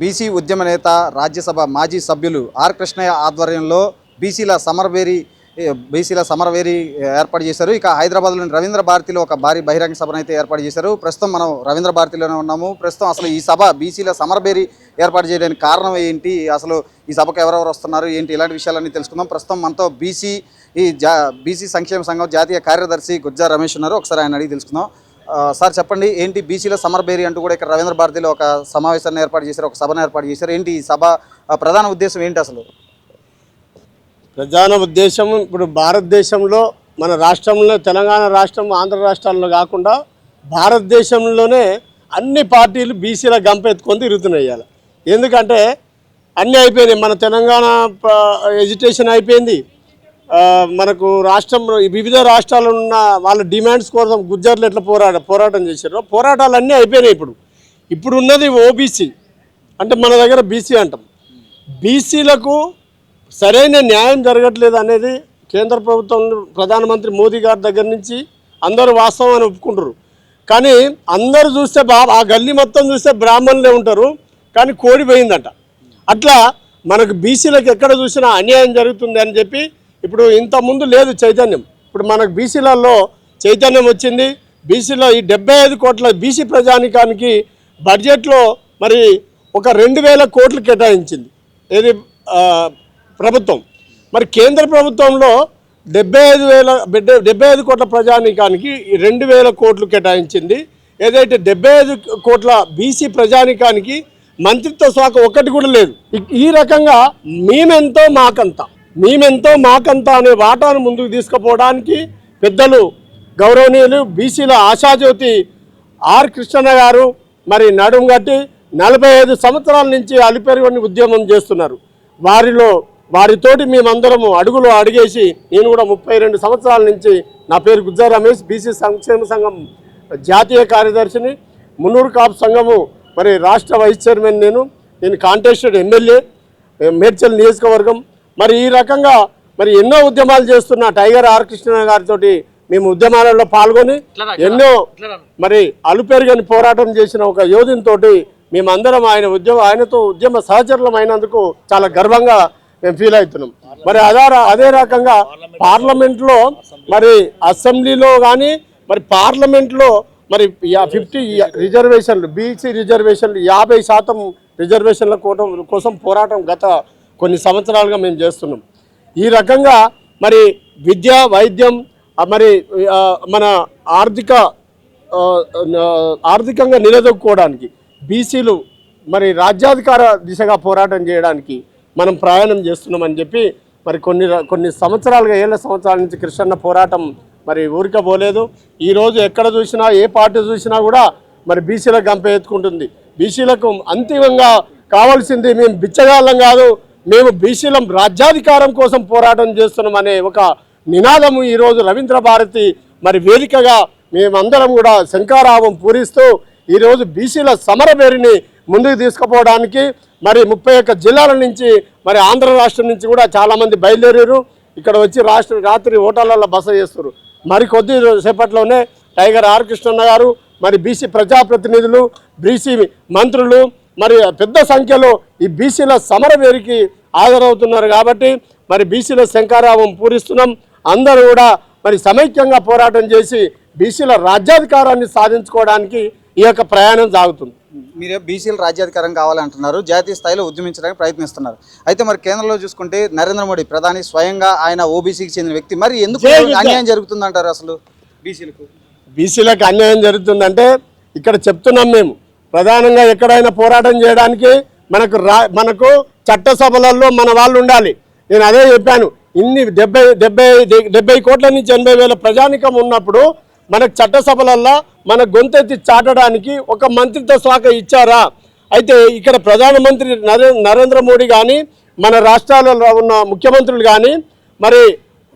BC ఉద్యమ నేత రాజ్యసభ మాజీ సభ్యులు ఆర్ కృష్ణయ్య ఆధ్వర్యంలో బీసీల సమరవేరి బీసీల సమరవేరి ఏర్పాటు చేశారు. ఇక హైదరాబాద్లోని రవీంద్ర భారతిలో ఒక భారీ బహిరంగ సభను అయితే ఏర్పాటు చేశారు. ప్రస్తుతం మనం రవీంద్ర భారతిలోనే ఉన్నాము. ప్రస్తుతం అసలు ఈ సభ బీసీల సమరవేరి ఏర్పాటు చేయడానికి కారణం ఏంటి? అసలు ఈ సభకు ఎవరెవరు వస్తున్నారు? ఏంటి? ఇలాంటి విషయాలన్నీ తెలుసుకుందాం. ప్రస్తుతం మనతో బీసీ ఈ జా బీసీ సంక్షేమ సంఘం జాతీయ కార్యదర్శి గుజ్జా రమేష్ ఉన్నారు. ఒకసారి ఆయన అడిగి తెలుసుకుందాం. సార్ చెప్పండి ఏంటి బీసీల సమరబేరి అంటూ కూడా ఇక్కడ రవీంద్ర భారతిలో ఒక సమావేశాన్ని ఏర్పాటు చేశారు ఒక సభను ఏర్పాటు చేశారు. ఏంటి ఈ సభ ప్రధాన ఉద్దేశం ఏంటి అసలు? ప్రధాన ఉద్దేశం ఇప్పుడు భారతదేశంలో మన రాష్ట్రంలో తెలంగాణ రాష్ట్రం ఆంధ్ర రాష్ట్రాల్లో కాకుండా భారతదేశంలోనే అన్ని పార్టీలు బీసీల గంపెత్తుకొని తిరుగుతున్నాయి ఇవాళ. ఎందుకంటే అన్నీ అయిపోయినాయి. మన తెలంగాణ ప- ఎడ్యుకేషన్ అయిపోయింది. మనకు రాష్ట్రంలో ఈ వివిధ రాష్ట్రాల్లో ఉన్న వాళ్ళ డిమాండ్స్ కోసం గుజ్జర్లు ఎట్లా పోరాట పోరాటం చేశారో పోరాటాలు అన్నీ అయిపోయినాయి ఇప్పుడు. ఇప్పుడు ఉన్నది ఓబీసీ. అంటే మన దగ్గర బీసీ అంటాం. బీసీలకు సరైన న్యాయం జరగట్లేదు అనేది కేంద్ర ప్రభుత్వం ప్రధానమంత్రి మోదీ గారి దగ్గర నుంచి అందరూ వాస్తవం అని ఒప్పుకుంటారు. కానీ అందరూ చూస్తే బా ఆ గల్లీ మొత్తం చూస్తే బ్రాహ్మణులే ఉంటారు. కానీ కోడి పోయిందట. అట్లా మనకు బీసీలకు ఎక్కడ చూసినా అన్యాయం జరుగుతుంది అని చెప్పి ఇప్పుడు ఇంత ముందు లేదు చైతన్యం. ఇప్పుడు మనకు బీసీలలో చైతన్యం వచ్చింది. బీసీలో ఈ డెబ్బై ఐదు కోట్ల బీసీ ప్రజానికానికి బడ్జెట్లో మరి ఒక రెండు వేల కోట్లు కేటాయించింది. ఏది? ప్రభుత్వం. మరి కేంద్ర ప్రభుత్వంలో డెబ్బై ఐదు వేల డెబ్బై ఐదు కోట్ల ప్రజానికానికి ఈ రెండు వేల కోట్లు కేటాయించింది. ఏదైతే డెబ్బై ఐదు కోట్ల బీసీ ప్రజానికానికి మంత్రిత్వ శాఖ ఒక్కటి కూడా లేదు. ఈ- రకంగా మేమెంతో మాకంతా. మేమెంతో మాకంత అనే వాటాను ముందుకు తీసుకుపోవడానికి పెద్దలు గౌరవనీయులు బీసీల ఆశాజ్యోతి ఆర్ కృష్ణన్న గారు మరి నడుం గట్టి నలభై ఐదు సంవత్సరాల నుంచి అలిపెరుగని ఉద్యమం చేస్తున్నారు. వారిలో వారితోటి మేమందరము అడుగులు అడిగేసి నేను కూడా ముప్పై రెండు సంవత్సరాల నుంచి నా పేరు గుజ్జా రమేష్ బీసీ సంక్షేమ సంఘం జాతీయ కార్యదర్శిని మున్నూరు కాపు సంఘము మరి రాష్ట్ర వైస్ చైర్మన్ నేను నేను కాంటెస్టెడ్ ఎమ్మెల్యే మేడ్చల్ నియోజకవర్గం మరి ఈ రకంగా మరి ఎన్నో ఉద్యమాలు చేస్తున్న టైగర్ ఆర్ కృష్ణ గారితో మేము ఉద్యమాలలో పాల్గొని ఎన్నో మరి అలుపెరుగని పోరాటం చేసిన ఒక యోధునితోటి మేమందరం ఆయన ఉద్యమ ఆయనతో ఉద్యమ సహచరులం అయినందుకు చాలా గర్వంగా మేము ఫీల్ అవుతున్నాం. మరి అదే అదే రకంగా పార్లమెంట్లో మరి అసెంబ్లీలో కానీ మరి పార్లమెంట్లో మరి ఫిఫ్టీ రిజర్వేషన్లు బీసీ రిజర్వేషన్లు యాభై శాతం రిజర్వేషన్ల కోటం కోసం పోరాటం గత కొన్ని సంవత్సరాలుగా మేము చేస్తున్నాం. ఈ రకంగా మరి విద్య వైద్యం మరి మన ఆర్థిక ఆర్థికంగా నిలదొక్కుకోవడానికి బీసీలు మరి రాజ్యాధికార దిశగా పోరాటం చేయడానికి మనం ప్రయాణం చేస్తున్నామని చెప్పి మరి కొన్ని కొన్ని సంవత్సరాలుగా ఏళ్ళ సంవత్సరాల నుంచి కృష్ణన్న పోరాటం మరి ఊరిక పోలేదు. ఈరోజు ఎక్కడ చూసినా ఏ పార్టీ చూసినా కూడా మరి బీసీలకు గంప ఎత్తుకుంటుంది. బీసీలకు అంతిమంగా కావాల్సింది మేము బిచ్చగాళ్ళం కాదు. మేము బీసీలం రాజ్యాధికారం కోసం పోరాటం చేస్తున్నాం అనే ఒక నినాదము ఈరోజు రవీంద్ర భారతి మరి వేదికగా మేమందరం కూడా శంకారావం పూరిస్తూ ఈరోజు బీసీల సమర సమరబేరిని ముందుకు తీసుకుపోవడానికి మరి ముప్పై ఒక్క జిల్లాల నుంచి మరి ఆంధ్ర రాష్ట్రం నుంచి కూడా చాలామంది బయలుదేరారు. ఇక్కడ వచ్చి రాష్ట్ర రాత్రి హోటళ్ళల్లో బస చేస్తారు మరి కొద్ది సేపట్లోనే టైగర్ ఆర్ కృష్ణన్న గారు మరి బీసీ ప్రజాప్రతినిధులు బీసీ మంత్రులు మరి పెద్ద సంఖ్యలో ఈ బీసీల సమరవేరికి హాజరవుతున్నారు కాబట్టి మరి బీసీల శంకారావం పూరిస్తున్నాం. అందరూ కూడా మరి సమైక్యంగా పోరాటం చేసి బీసీల రాజ్యాధికారాన్ని సాధించుకోవడానికి ఈ యొక్క ప్రయాణం సాగుతుంది. మీరే బీసీలు రాజ్యాధికారం కావాలంటున్నారు. జాతీయ స్థాయిలో ఉద్యమించడానికి ప్రయత్నిస్తున్నారు. అయితే మరి కేంద్రంలో చూసుకుంటే నరేంద్ర మోడీ ప్రధాని స్వయంగా ఆయన ఓబీసీకి చెందిన వ్యక్తి. మరి ఎందుకు. అన్యాయం జరుగుతుందంటారు అసలు బీసీలకు? బీసీలకు అన్యాయం జరుగుతుందంటే ఇక్కడ చెప్తున్నాం మేము. ప్రధానంగా ఎక్కడైనా పోరాటం చేయడానికి మనకు రా మనకు చట్టసభలలో మన వాళ్ళు ఉండాలి. నేను అదే చెప్పాను. ఇన్ని డెబ్బై డెబ్బై డెబ్బై కోట్ల నుంచి ఎనభై వేల ప్రజానికం ఉన్నప్పుడు మనకు చట్టసభలల్లో మన గొంతెత్తి చాటడానికి ఒక మంత్రిత్వ శాఖ ఇచ్చారా? అయితే ఇక్కడ ప్రధానమంత్రి నరే నరేంద్ర మోడీ కానీ మన రాష్ట్రాలలో ఉన్న ముఖ్యమంత్రులు కానీ మరి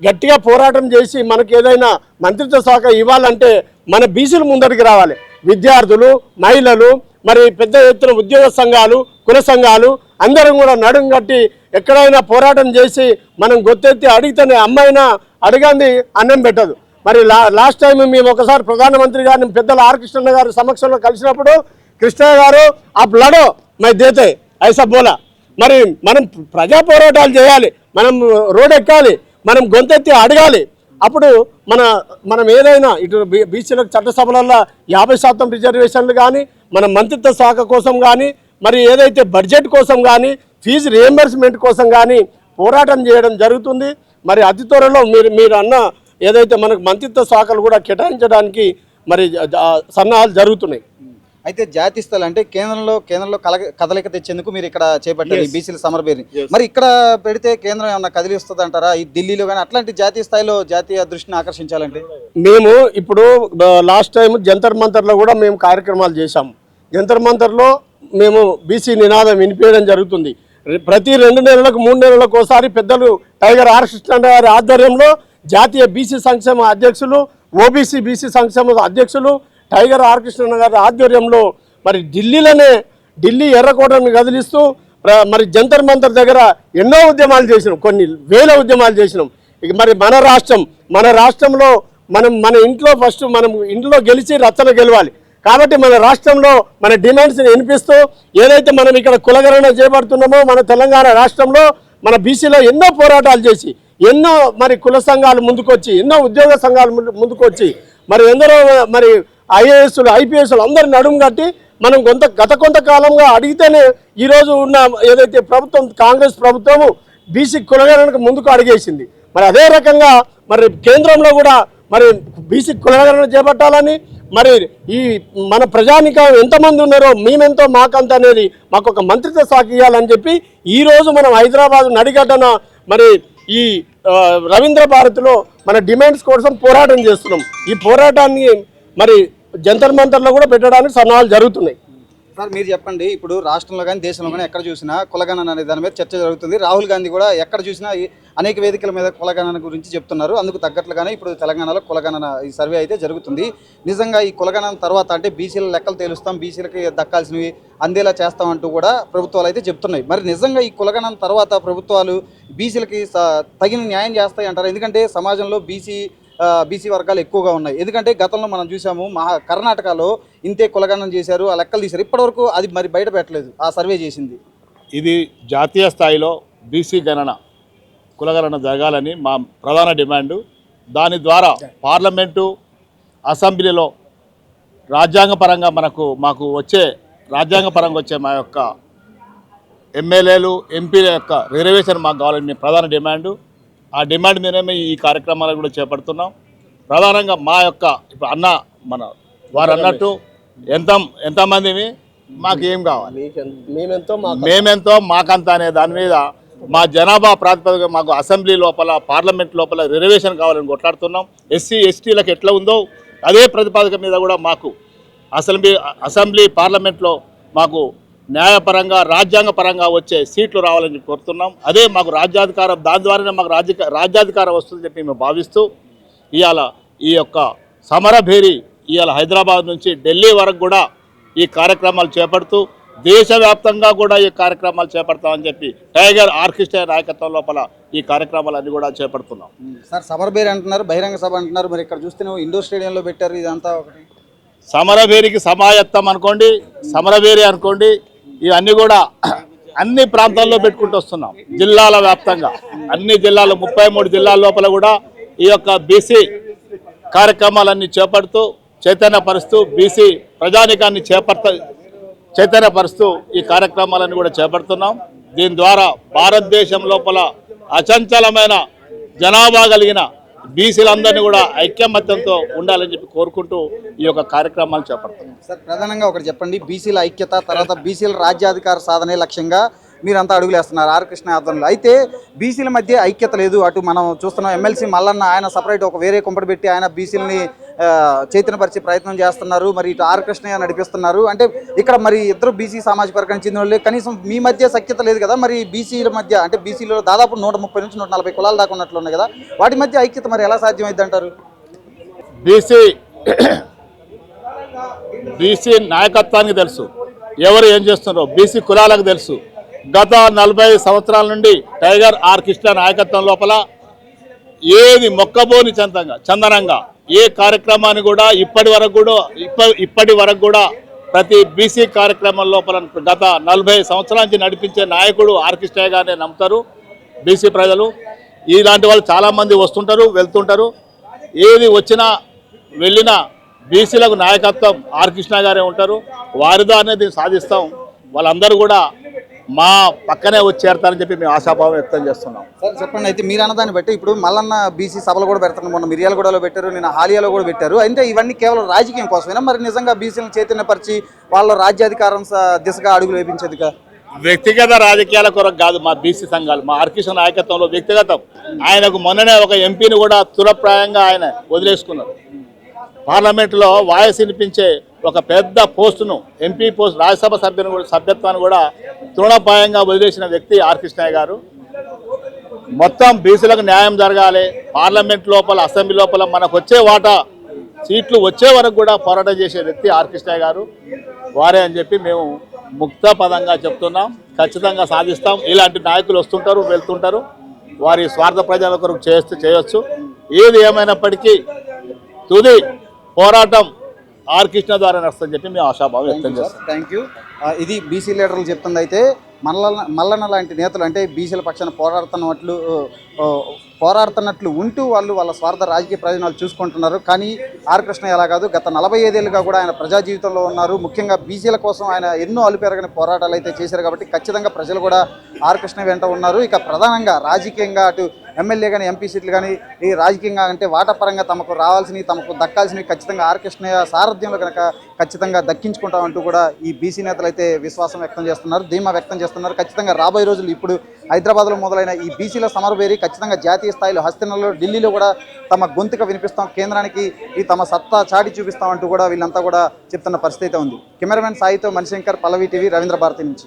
గట్టిగా పోరాటం చేసి మనకి ఏదైనా మంత్రిత్వ శాఖ ఇవ్వాలంటే మన బీసీలు ముందరికి రావాలి. విద్యార్థులు మహిళలు మరి పెద్ద ఎత్తున ఉద్యోగ సంఘాలు కుల సంఘాలు అందరం కూడా నడుం కట్టి ఎక్కడైనా పోరాటం చేసి మనం గొత్తెత్తి అడిగితేనే అమ్మైనా అడగండి అన్నం పెట్టదు. మరి లా లాస్ట్ టైం మేము ఒకసారి ప్రధానమంత్రి గారిని పెద్దల ఆర్ కృష్ణన్న గారి సమక్షంలో కలిసినప్పుడు కృష్ణయ్య గారు ఆ బ్లడో మై దేతే ఐసా బోలా. మరి మనం ప్రజా పోరాటాలు చేయాలి మనం రోడ్ ఎక్కాలి మనం గొంతెత్తి అడగాలి. అప్పుడు మన మనం ఏదైనా ఇటు బీ- బీసీలకు చట్టసభలలో యాభై శాతం రిజర్వేషన్లు కానీ మన మంత్రిత్వ శాఖ కోసం కానీ మరి ఏదైతే బడ్జెట్ కోసం కానీ ఫీజు రియంబర్స్మెంట్ కోసం కానీ పోరాటం చేయడం జరుగుతుంది. మరి అతి త్వరలో మీరు మీరు అన్న ఏదైతే మనకు మంత్రిత్వ శాఖలు కూడా కేటాయించడానికి మరి సన్నాహాలు జరుగుతున్నాయి. అయితే జాతీయ స్థాయి అంటే కేంద్రంలో కేంద్రంలో కదలిక తెచ్చేందుకు మీరు ఇక్కడ చేపట్టారు ఈ బీసీల సమరబేరి మరి ఇక్కడ పెడితే కేంద్రం ఏమన్నా కదిలిస్తుంది అంటారా ఈ ఢిల్లీలో కానీ అట్లాంటి జాతీయ స్థాయిలో జాతీయ దృష్టిని ఆకర్షించాలంటే? మేము ఇప్పుడు లాస్ట్ టైం జంతర్ మంతర్లో కూడా మేము కార్యక్రమాలు చేశాము జంతర్ మంతర్లో మేము బీసీ నినాదం వినిపించడం జరుగుతుంది. ప్రతి రెండు నెలలకు మూడు నెలలకు ఒకసారి పెద్దలు టైగర్ ఆర్ కృష్ణ గారి ఆధ్వర్యంలో జాతీయ బీసీ సంక్షేమ అధ్యక్షులు ఓబీసీ బీసీ సంక్షేమ అధ్యక్షులు టైగర్ ఆర్కృష్ణ గారి ఆధ్వర్యంలో మరి ఢిల్లీలోనే ఢిల్లీ ఎర్రకోటను కదిలిస్తూ మరి జంతర్ మంతర్ దగ్గర ఎన్నో ఉద్యమాలు చేసినాం కొన్ని వేల ఉద్యమాలు చేసినాం. ఇక మరి మన రాష్ట్రం మన రాష్ట్రంలో మనం మన ఇంట్లో ఫస్ట్ మనం ఇంట్లో గెలిచి రచ్చన గెలవాలి. కాబట్టి మన రాష్ట్రంలో మన డిమాండ్స్ని వినిపిస్తూ ఏదైతే మనం ఇక్కడ కులగరణ చేపడుతున్నామో మన తెలంగాణ రాష్ట్రంలో మన బీసీలో ఎన్నో పోరాటాలు చేసి ఎన్నో మరి కుల సంఘాలు ముందుకొచ్చి ఎన్నో ఉద్యోగ సంఘాలు ముందుకొచ్చి మరి ఎందరో మరి ఐఏఎస్లు ఐపీఎస్లు అందరు నడుము కట్టి మనం కొంత గత కొంతకాలంగా అడిగితేనే ఈరోజు ఉన్న ఏదైతే ప్రభుత్వం కాంగ్రెస్ ప్రభుత్వము బీసీ కులగణనకు ముందుకు అడిగేసింది. మరి అదే రకంగా మరి కేంద్రంలో కూడా మరి బీసీ కులగణన చేపట్టాలని మరి ఈ మన ప్రజానికం ఎంతమంది ఉన్నారో మేమెంతో మాకంత అనేది మాకు ఒక మంత్రిత్వ శాఖ ఇవ్వాలని చెప్పి ఈరోజు మనం హైదరాబాద్ నడిగడ్డన మరి ఈ రవీంద్ర భారతిలో మన డిమాండ్స్ కోసం పోరాటం చేస్తున్నాం. ఈ పోరాటాన్ని మరి జంతర్ మంతర్లో కూడా పెట్టడానికి సన్నాహాలు జరుగుతున్నాయి. సార్ మీరు చెప్పండి. ఇప్పుడు రాష్ట్రంలో కానీ దేశంలో కానీ ఎక్కడ చూసినా కులగణన అనే దాని మీద చర్చ జరుగుతుంది. రాహుల్ గాంధీ కూడా ఎక్కడ చూసినా ఈ అనేక వేదికల మీద కులగణన గురించి చెప్తున్నారు. అందుకు తగ్గట్లుగానే ఇప్పుడు తెలంగాణలో కులగణన ఈ సర్వే అయితే జరుగుతుంది. నిజంగా ఈ కులగణన తర్వాత అంటే బీసీల లెక్కలు తేలుస్తాం బీసీలకి దక్కాల్సినవి అందేలా చేస్తామంటూ కూడా ప్రభుత్వాలు అయితే చెప్తున్నాయి. మరి నిజంగా ఈ కులగణన తర్వాత ప్రభుత్వాలు బీసీలకి తగిన న్యాయం చేస్తాయి అంటారు ఎందుకంటే సమాజంలో బీసీ బీసీ వర్గాలు ఎక్కువగా ఉన్నాయి. ఎందుకంటే గతంలో మనం చూసాము మహా కర్ణాటకలో ఇంతే కులగణన చేశారు ఆ లెక్కలు తీశారు. ఇప్పటివరకు అది మరి బయట పెట్టలేదు ఆ సర్వే చేసింది. ఇది జాతీయ స్థాయిలో బీసీ గణన కులగణన జరగాలని మా ప్రధాన డిమాండు. దాని ద్వారా పార్లమెంటు అసెంబ్లీలో రాజ్యాంగపరంగా మనకు మాకు వచ్చే రాజ్యాంగపరంగా వచ్చే మా యొక్క ఎమ్మెల్యేలు ఎంపీల యొక్క రిజర్వేషన్ మాకు కావాలని ప్రధాన డిమాండు. ఆ డిమాండ్ మీదనే ఈ కార్యక్రమాలు కూడా చేపడుతున్నాం. ప్రధానంగా మా యొక్క ఇప్పుడు అన్న మన వారు అన్నట్టు ఎంత మాకు ఏం కావాలి? మేమెంతో మాకంత అనే దాని మీద మా జనాభా ప్రాతిపదిక మాకు అసెంబ్లీ లోపల పార్లమెంట్ లోపల రిజర్వేషన్ కావాలని కొట్లాడుతున్నాం. ఎస్సీ ఎస్టీలకు ఎట్లా ఉందో అదే ప్రతిపాదిక మీద కూడా మాకు అసెంబ్లీ అసెంబ్లీ పార్లమెంట్లో మాకు న్యాయపరంగా రాజ్యాంగపరంగా వచ్చే సీట్లు రావాలని కోరుతున్నాం. అదే మాకు రాజ్యాధికారం దాని ద్వారానే మాకు రాజ్య రాజ్యాధికారం వస్తుందని చెప్పి మేము భావిస్తూ ఇవాళ ఈ యొక్క సమరభేరి ఇవాళ హైదరాబాద్ నుంచి ఢిల్లీ వరకు కూడా ఈ కార్యక్రమాలు చేపడుతూ దేశవ్యాప్తంగా కూడా ఈ కార్యక్రమాలు చేపడతామని చెప్పి టైగర్ ఆర్కెస్ట్రా నాయకత్వం లోపల ఈ కార్యక్రమాలన్నీ కూడా చేపడుతున్నాం. సార్ సమర్బేరి అంటున్నారు బహిరంగ సభ అంటున్నారు మరి ఇక్కడ చూస్తే ఇండోర్ స్టేడియంలో పెట్టారు ఇదంతా ఒకటి. సమరభేరికి సమాయత్తం అనుకోండి సమరభేరి అనుకోండి ఇవన్నీ కూడా అన్ని ప్రాంతాల్లో పెట్టుకుంటూ వస్తున్నాం. జిల్లాల వ్యాప్తంగా. అన్ని జిల్లాలు ముప్పై మూడు జిల్లాల లోపల కూడా ఈ యొక్క బీసీ కార్యక్రమాలన్నీ చేపడుతూ చైతన్యపరుస్తూ బీసీ ప్రజానికాన్ని చేపడత చైతన్యపరుస్తూ ఈ కార్యక్రమాలన్నీ కూడా చేపడుతున్నాం. దీని ద్వారా భారతదేశం లోపల అచంచలమైన జనాభా కలిగిన బీసీలందరినీ కూడా ఐక్యమత్యంతో ఉండాలని చెప్పి కోరుకుంటూ ఈ యొక్క కార్యక్రమాలు చేపడుతున్నాం. సార్ ప్రధానంగా ఒకటి చెప్పండి. బీసీల ఐక్యత తర్వాత బీసీల రాజ్యాధికార సాధనే లక్ష్యంగా మీరంతా అడుగులేస్తున్నారు ఆర్ కృష్ణ ఆధ్వర్యంలో. అయితే బీసీల మధ్య ఐక్యత లేదు. అటు మనం చూస్తున్నాం ఎమ్మెల్సీ మల్లన్న ఆయన సపరేట్ ఒక వేరే కుంపటి పెట్టి ఆయన బీసీలని చైతన్యపరిచే ప్రయత్నం చేస్తున్నారు. మరి ఇటు ఆర్ కృష్ణయ్య నడిపిస్తున్నారు. అంటే ఇక్కడ మరి ఇద్దరు బీసీ సామాజిక వర్గానికి చెందిన వాళ్ళే. కనీసం మీ మధ్య సఖ్యత లేదు కదా. మరి బీసీల మధ్య అంటే బీసీలో దాదాపు నూట ముప్పై నుంచి నూట నలభై కులాలు దాకా ఉన్నట్లు కదా. వాటి మధ్య ఐక్యత మరి ఎలా సాధ్యమైంది అంటారు బీసీ బీసీ నాయకత్వానికి తెలుసు. ఎవరు ఏం చేస్తున్నారో బీసీ కులాలకు తెలుసు. గత నలభై సంవత్సరాల నుండి టైగర్ ఆర్ కృష్ణ నాయకత్వం లోపల ఏది మొక్కబోని చందంగా చందనంగా ఏ కార్యక్రమాన్ని కూడా ఇప్పటి వరకు కూడా ఇప్ప ఇప్పటి వరకు కూడా ప్రతి బీసీ కార్యక్రమం లోపల గత నలభై సంవత్సరాల నుంచి నడిపించే నాయకుడు ఆర్ గారిని నమ్ముతారు బీసీ ప్రజలు. ఇలాంటి వాళ్ళు చాలామంది వస్తుంటారు వెళ్తుంటారు. ఏది వచ్చినా వెళ్ళినా బీసీలకు నాయకత్వం ఆర్కృష్ణ గారే ఉంటారు. వారిదా అనేది సాధిస్తాం. వాళ్ళందరూ కూడా మా పక్కనే వచ్చి చేరతారని చెప్పి మేము ఆశాభావం వ్యక్తం చేస్తున్నాం. సార్ చెప్పండి అయితే మీరు అన్నదాన్ని బట్టి ఇప్పుడు మల్లన్న బీసీ సభలు కూడా పెడతారు మొన్న మిర్యాలగూడలో పెట్టారు నేను హాలియాలో కూడా పెట్టారు. అంటే ఇవన్నీ కేవలం రాజకీయం కోసమేనా? మరి నిజంగా బీసీలను చైతన్యపరిచి వాళ్ళ రాజ్యాధికారం దిశగా అడుగులు వేపించేదిగా? వ్యక్తిగత రాజకీయాల కొరకు కాదు మా బీసీ సంఘాలు. మా ఆర్కిషన్ నాయకత్వంలో వ్యక్తిగతం. ఆయనకు మొన్ననే ఒక ఎంపీని కూడా తురప్రాయంగా ఆయన వదిలేసుకున్నారు. పార్లమెంట్లో వాయిస్ వినిపించే ఒక పెద్ద పోస్టును ఎంపీ పోస్ట్ రాజ్యసభ సభ్యుని కూడా సభ్యత్వాన్ని కూడా తృణపాయంగా వదిలేసిన వ్యక్తి ఆర్ కృష్ణయ్య గారు. మొత్తం బీసీలకు న్యాయం జరగాలి. పార్లమెంట్ లోపల అసెంబ్లీ లోపల మనకు వచ్చే వాటా సీట్లు వచ్చే వరకు కూడా పోరాటం చేసే వ్యక్తి ఆర్ కృష్ణయ్య గారు. వారే అని చెప్పి మేము ముక్తపదంగా చెప్తున్నాం. ఖచ్చితంగా సాధిస్తాం. ఇలాంటి నాయకులు వస్తుంటారు వెళ్తుంటారు. వారి స్వార్థ ప్రజల కొరకు చేస్తూ చేయొచ్చు. ఏది ఏమైనప్పటికీ తుది పోరాటం ఆర్ కృష్ణ ద్వారా నడుస్తుందని చెప్పి మేము ఆశాభావం వ్యక్తం చేస్తాం థ్యాంక్ యూ ఇది బీసీ లీడర్లు చెప్తుంది అయితే మల్లన్న మల్లన్న లాంటి నేతలు అంటే బీసీల పక్షాన పోరాడుతున్నట్లు పోరాడుతున్నట్లు ఉంటూ వాళ్ళు వాళ్ళ స్వార్థ రాజకీయ ప్రయోజనాలు చూసుకుంటున్నారు. కానీ ఆర్ కృష్ణ ఎలా కాదు గత నలభై ఐదేళ్ళుగా కూడా ఆయన ప్రజా జీవితంలో ఉన్నారు. ముఖ్యంగా బీసీల కోసం ఆయన ఎన్నో అలుపెరగని పోరాటాలు అయితే చేశారు కాబట్టి ఖచ్చితంగా ప్రజలు కూడా ఆర్ కృష్ణ వెంట ఉన్నారు. ఇక ప్రధానంగా రాజకీయంగా అటు ఎమ్మెల్యే కానీ ఎంపీ సీట్లు కానీ ఈ రాజకీయంగా అంటే వాటపరంగా తమకు రావాల్సినవి తమకు దక్కాల్సినవి ఖచ్చితంగా ఆర్కృష్ణయ్య సారథ్యంలో కనుక ఖచ్చితంగా దక్కించుకుంటామంటూ కూడా ఈ బీసీ నేతలు అయితే విశ్వాసం వ్యక్తం చేస్తున్నారు ధీమా వ్యక్తం చేస్తున్నారు. ఖచ్చితంగా రాబోయే రోజులు ఇప్పుడు హైదరాబాద్లో మొదలైన ఈ బీసీల సమరవేరి ఖచ్చితంగా జాతీయ స్థాయిలో హస్తినలో ఢిల్లీలో కూడా తమ గొంతుక వినిపిస్తాం కేంద్రానికి ఈ తమ సత్తా చాటి చూపిస్తామంటూ కూడా వీళ్ళంతా కూడా చెప్తున్న పరిస్థితి అయితే ఉంది. కెమెరామెన్ సాయితో మణిశంకర్ పల్లవి టీవీ రవీంద్ర భారతి నుంచి.